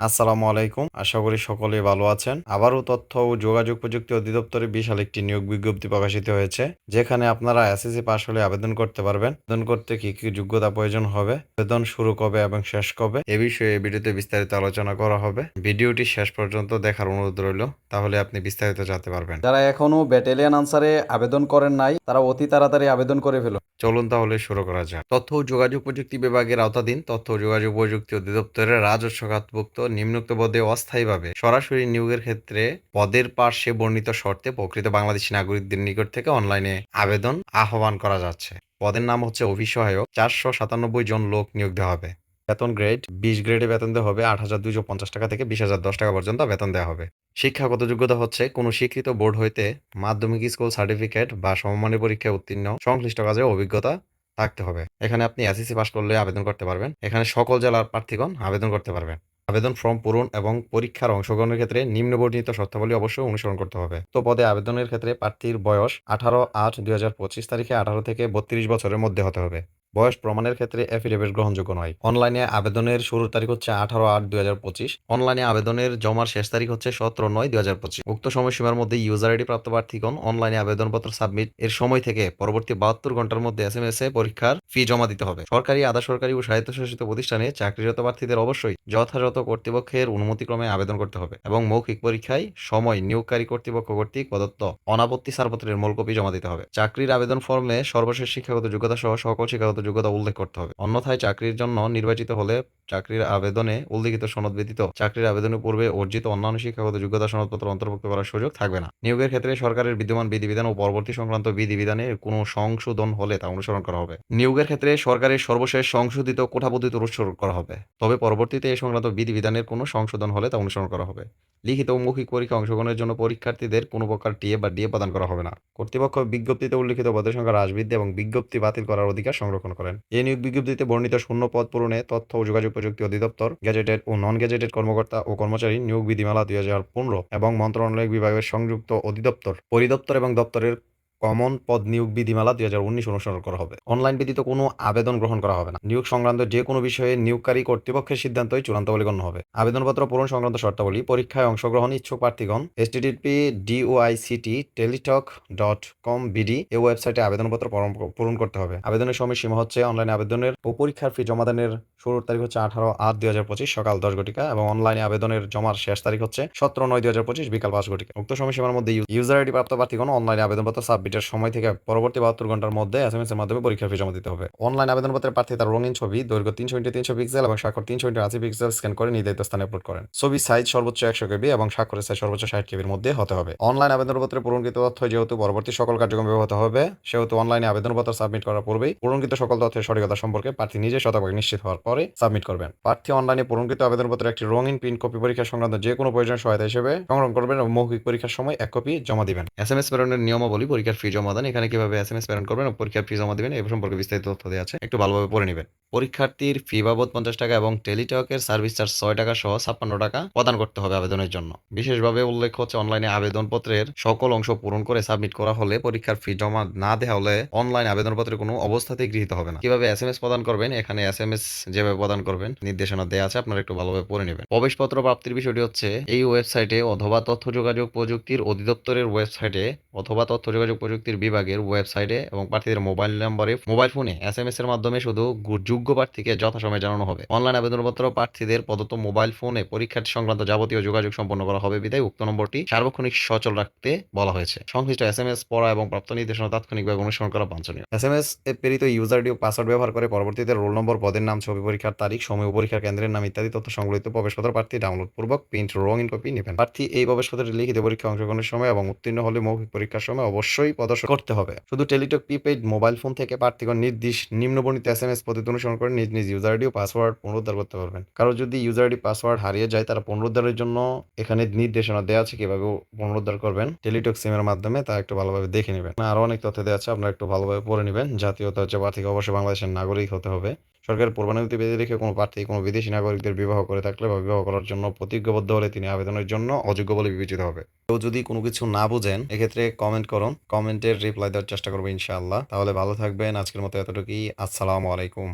আসসালামু আলাইকুম। আশা করি সকলেই ভালো আছেন। আবারও তথ্য ও যোগাযোগ প্রযুক্তি অধিদপ্তরে বিশাল একটি নিয়োগ বিজ্ঞপ্তি প্রকাশিত হয়েছে যেখানে আপনারা এসএসসি পাস হলে আবেদন করতে পারবেন। আবেদন করতে কি কি যোগ্যতা প্রয়োজন হবে আবেদন শুরু কবে এবং শেষ কবে এ বিষয়ে এই ভিডিওতে বিস্তারিত আলোচনা করা হবে। ভিডিওটি শেষ পর্যন্ত দেখার অনুরোধ রইল তাহলে আপনি বিস্তারিত জানতে পারবেন। যারা এখনও ব্যাটালিয়ান আনসারে আবেদন করেন নাই তারা অতি তাড়াতাড়ি আবেদন করে ফেলো। চলুন তাহলে শুরু করা যাক। তথ্য ও যোগাযোগ প্রযুক্তি বিভাগের আওতাধীন তথ্য ও যোগাযোগ প্রযুক্তি অধিদপ্তরের রাজস্ব খাতভুক্ত নিম্নোক্ত পদে অস্থায়ীভাবে সরাসরি নিয়োগের ক্ষেত্রে পদের পার্শ্বে বর্ণিত শর্তে প্রকৃত বাংলাদেশী নাগরিকদের নিকট থেকে অনলাইনে আবেদন আহ্বান করা যাচ্ছে। পদের নাম হচ্ছে অভিসহায়ক, চারশো সাতানব্বই জন লোক নিয়োগ দেওয়া হবে। বেতন গ্রেড বিশ গ্রেডে বেতন দেওয়া হবে, আট হাজার দুইশো পঞ্চাশ টাকা থেকে বিশ হাজার দশ টাকা পর্যন্ত বেতন দেওয়া হবে। শিক্ষাগত যোগ্যতা হচ্ছে কোনো স্বীকৃত বোর্ড হইতে মাধ্যমিক স্কুল সার্টিফিকেট বা সমমানের পরীক্ষায় উত্তীর্ণ, সংশ্লিষ্ট কাজে অভিজ্ঞতা থাকতে হবে। এখানে আপনি এসএসসি পাস করলে আবেদন করতে পারবেন। এখানে সকল জেলার প্রার্থীগণ আবেদন করতে পারবেন। আবেদন ফর্ম পূরণ এবং পরীক্ষার অংশগ্রহণের ক্ষেত্রে নিম্নবর্ণিত শর্তাবলী অবশ্যই অনুসরণ করতে হবে। তো পদে আবেদনের ক্ষেত্রে প্রার্থীর বয়স আঠারো আট দুই তারিখে আঠারো থেকে বত্রিশ বছরের মধ্যে হতে হবে। বয়স প্রমাণের ক্ষেত্রে অ্যাফিডেভিট গ্রহণযোগ্য নয়। অনলাইনে আবেদনের শুরুর তারিখ হচ্ছে আঠারো আট দুই হাজার পঁচিশ। অনলাইনে আবেদনের জমার শেষ তারিখ হচ্ছে সতেরো নয় দুই হাজার পঁচিশ। উক্ত সময়সীমার মধ্যে ইউজার আইডি প্রাপ্ত প্রার্থীগণ অনলাইনে আবেদনপত্র সাবমিট এর সময় থেকে পরবর্তী বাহাত্তর ঘণ্টার মধ্যে এস এম এস এ পরীক্ষার ফি জমা দিতে হবে। সরকারি আধা সরকারি ও স্বায়ত্তশাসিত প্রতিষ্ঠানে চাকরিরত প্রার্থীদের অবশ্যই যথাযথ কর্তৃপক্ষের অনুমতিক্রমে আবেদন করতে হবে এবং মৌখিক পরীক্ষায় সময় নিয়োগকারী কর্তৃপক্ষ কর্তৃক প্রদত্ত অনাপত্তি ছাড়পত্রের মূল কপি জমা দিতে হবে। চাকরির আবেদন ফর্মে সর্বশেষ শিক্ষাগত যোগ্যতা সহ সকল শিক্ষাগত যোগ্যতা উল্লেখ করতে হবে। অন্যথায় চাকরির জন্য নির্বাচিত হলে চাকরির আবেদনে উল্লিখিত সনদ ব্যতীত চাকরির আবেদনের পূর্বে অর্জিত অন্যান্য শিক্ষাগত যোগ্যতা সনদপত্র অন্তর্ভুক্ত করার সুযোগ থাকবে না। নিয়োগের ক্ষেত্রে সরকারের বিদ্যমান বিধিবিধান ও পরবর্তী সংক্রান্ত বিধিবিধানে কোনো সংশোধন হলে তা অনুসরণ করা হবে। নিয়োগের ক্ষেত্রে সরকারের সর্বশেষ সংশোধিত কোঠা পদ্ধতি অনুসরণ করা হবে। তবে পরবর্তীতে এই সংক্রান্ত বিধিবিধানের কোনো সংশোধন হলে তা অনুসরণ করা হবে। লিখিত ও মৌখিক পরীক্ষা অংশগ্রহণের জন্য পরীক্ষার্থীদের কোনো প্রকার টিএ বা ডিএ প্রদান করা হবে না। কর্তৃপক্ষ বিজ্ঞপ্তিতে উল্লিখিত পদের সংখ্যা হ্রাস বৃদ্ধি এবং বিজ্ঞপ্তি বাতিল করার অধিকার সংরক্ষণ করেন। এই নিয়োগ বিজ্ঞপ্তিতে বর্ণিত শূন্য পদ পূরণে তথ্য ও যোগাযোগ প্রযুক্তি অধিদপ্তর, গ্যাজেটেড ও নন গ্যাজেটেড কর্মকর্তা ও কর্মচারী নিয়োগ বিধিমালা দুই হাজার পনেরো এবং মন্ত্রণালয় বিভাগের সংযুক্ত অধিদপ্তর, পরিদপ্তর এবং দপ্তরের কমন পদ নিয়োগ বিধিমালা দুই হাজার উনিশ অনুসরণ করা হবে। অনলাইন ব্যতীত কোনো আবেদন গ্রহণ করা হবে না। নিয়োগ সংক্রান্ত যে কোনো বিষয়ে নিয়োগকারী কর্তৃপক্ষের সিদ্ধান্তই চূড়ান্ত বলে গণ্য হবে। আবেদনপত্র পূরণ সংক্রান্ত শর্তাবলী, পরীক্ষায় অংশগ্রহণ ইচ্ছুক প্রার্থীগণ STDP DOICT Teletalk dot com BD এই ওয়েবসাইটে আবেদনপত্র পূরণ- করতে হবে। আবেদনের সময় সীমা হচ্ছে অনলাইনে আবেদনের ও পরীক্ষার ফি জমাদানের শুরুর তারিখ হচ্ছে আঠারো আট দুই হাজার পঁচিশ সকাল দশ ঘটিকা এবং অনলাইনে আবেদনের জমার শেষ তারিখ হচ্ছে সতেরো নয় দুই হাজার পঁচিশ বিকাল পাঁচ ঘটিকা। উক্ত সময়সীমার মধ্যে ইউজার আইডি প্রাপ্ত প্রার্থীগণ অনলাইনে আবেদনপত্র সাবমিটের সময় থেকে পরবর্তী বাহাত্তর ঘণ্টার মধ্যে এস এম এস এর মাধ্যমে পরীক্ষার ফি জমা দিতে হবে। অনলাইন আবেদনপত্রের প্রার্থী তার রঙিন ছবি, দৈর্ঘ্য তিনশো ইন্টু তিনশো পিক্সেল এবং স্বাক্ষর তিনশো ইন্টু আশি পিক্সেল স্ক্যান করে নির্ধারিত স্থানে আপলোড করেন। ছবি সাইজ সর্বোচ্চ একশো কেবি এবং স্বাক্ষরের সাইজ সর্বোচ্চ ষাট কেবির মধ্যে হতে হবে। অনলাইন আবেদনপত্রে পূরণকৃত তথ্য যেহেতু পরবর্তী সকল কার্যক্রম ব্যবহৃত হবে, সেহেতু অনলাইনে আবেদনপত্র সাবমিট করার পূর্বেই পূরণকৃত সকল তথ্যের সঠিকতা সম্পর্কে প্রার্থী নিজে শতভাগ নিশ্চিত হওয়ার পরে সাবমিট করবেন। প্রার্থী অনলাইনে পূরণকৃত আবেদনপত্রের একটি রঙিন প্রিন্ট কপি পরীক্ষা সংক্রান্ত যে কোনো প্রয়োজন সহায়তা হিসেবে সংগ্রহ করবেন এবং মৌখিক পরীক্ষার সময় এক কপি জমা দিবেন। এস এম এস প্রেরণের নিয়মাবলী পরীক্ষার ফি জমা দেন। এখানে কীভাবে এস এম এস প্রেরণ করবেন পরীক্ষার ফি জমা দেবেন এই সম্পর্কে বিস্তারিত তথ্য দেওয়া আছে। একটু ভালোভাবে পড়ে নেবেন। পরীক্ষার্থীর ফি বাবদ পঞ্চাশ টাকা এবং টেলিটকের সার্ভিস চার্জ ছয় টাকা সহ ছাপ্পান্ন টাকা প্রদান করতে হবে আবেদনের জন্য। বিশেষভাবে উল্লেখ হচ্ছে অনলাইনে আবেদনপত্রের সকল অংশ পূরণ করে সাবমিট করা হলে পরীক্ষার ফি জমা না দেওয়া হলে অনলাইন আবেদনপত্রে কোনো অবস্থাতেই গৃহীত হবে না। কীভাবে এস এম এস প্রদান করবেন? এখানে এস এম এস যেভাবে প্রদান করবেন, নির্দেশনা দেওয়া আছে, আপনারা একটু ভালোভাবে পড়ে নেবেন। প্রবেশপত্র প্রাপ্তির বিষয়টি হচ্ছে, এই ওয়েবসাইটে অথবা তথ্য যোগাযোগ প্রযুক্তির অধিদপ্তরের ওয়েবসাইটে অথবা তথ্য যোগাযোগ প্রযুক্তির বিভাগের ওয়েবসাইটে এবং প্রার্থীদের মোবাইল নম্বরে মোবাইল ফোনে এস এম এস এর মাধ্যমে শুধু গু- যোগ্য প্রার্থীকে যথাসময়ে জানানো হবে। অনলাইন আবেদনপত্র প্রার্থীদের প্রদত্ত মোবাইল ফোনে পরীক্ষার্থী সংক্রান্ত যাবতীয় যোগাযোগ সম্পন্ন করা হবে বিদায়। উক্ত নম্বরটি সার্বক্ষণিক সচল রাখতে বলা হয়েছে। সংশ্লিষ্ট এস এম এস পড়া এবং প্রাপ্ত নির্দেশনা তাৎক্ষণিকভাবে অনুসরণ করা বাঞ্ছনীয়। এস এম এস প্রেরিত ইউজার আইডি ও পাসওয়ার্ড ব্যবহার করে পরবর্তীতে রোল নম্বর, পদের নাম, ছবি পরীক্ষার তারিখ, সময় পরীক্ষার কেন্দ্রের নাম ইত্যাদি তথ্য সংবলিত প্রবেশপত্র প্রার্থী ডাউনলোড পূর্বক প্রিন্ট রং ইন কপি নেবেন। প্রার্থী এই প্রবেশপত্রে লিখিত পরীক্ষা অংশগ্রহণের সময় এবং উত্তীর্ণ হলে মৌখিক পরীক্ষার সময় অবশ্যই প্রদর্শন করতে হবে। শুধু টেলিটক প্রিপেইড মোবাইল ফোন থেকে প্রার্থীগণ নির্দিষ্ট নিম্নবর্ণিত এস এম এস পদ্ধতি অনুসরণ করে নিজ নিজ ইউজার আইডি ও পাসওয়ার্ড পুনরুদ্ধার করতে পারবেন। কারও যদি ইউজার আইডি পাসওয়ার্ড হারিয়ে যায়, তারা পুনরুদ্ধারের জন্য এখানে নির্দেশনা দেওয়া আছে কীভাবে পুনরুদ্ধার করবেন। টেলিটক সিমের মাধ্যমে তা একটু ভালোভাবে দেখে নেবেন। আরও অনেক তথ্য দেওয়া আছে, আপনারা একটু ভালোভাবে পড়ে নেবেন। জাতীয়তা হচ্ছে প্রার্থীকে অবশ্যই বাংলাদেশের নাগরিক হতে হবে। সরকারের পূর্বানুমতি বেঁধে রেখে কোনো প্রার্থী, কোনো বিদেশি নাগরিকদের বিবাহ করে থাকলে বা বিবাহ করার জন্য প্রতিজ্ঞাবদ্ধ হলে তিনি আবেদনের জন্য অযোগ্য বলে বিবেচিত হবে। কেউ যদি কোনো কিছু না বুঝেন, এক্ষেত্রে কমেন্ট করুন। কমেন্টের রিপ্লাই দেওয়ার চেষ্টা করব ইনশাআল্লাহ। তাহলে ভালো থাকবেন। আজকের মতো এতটুকুই। আসসালামু আলাইকুম।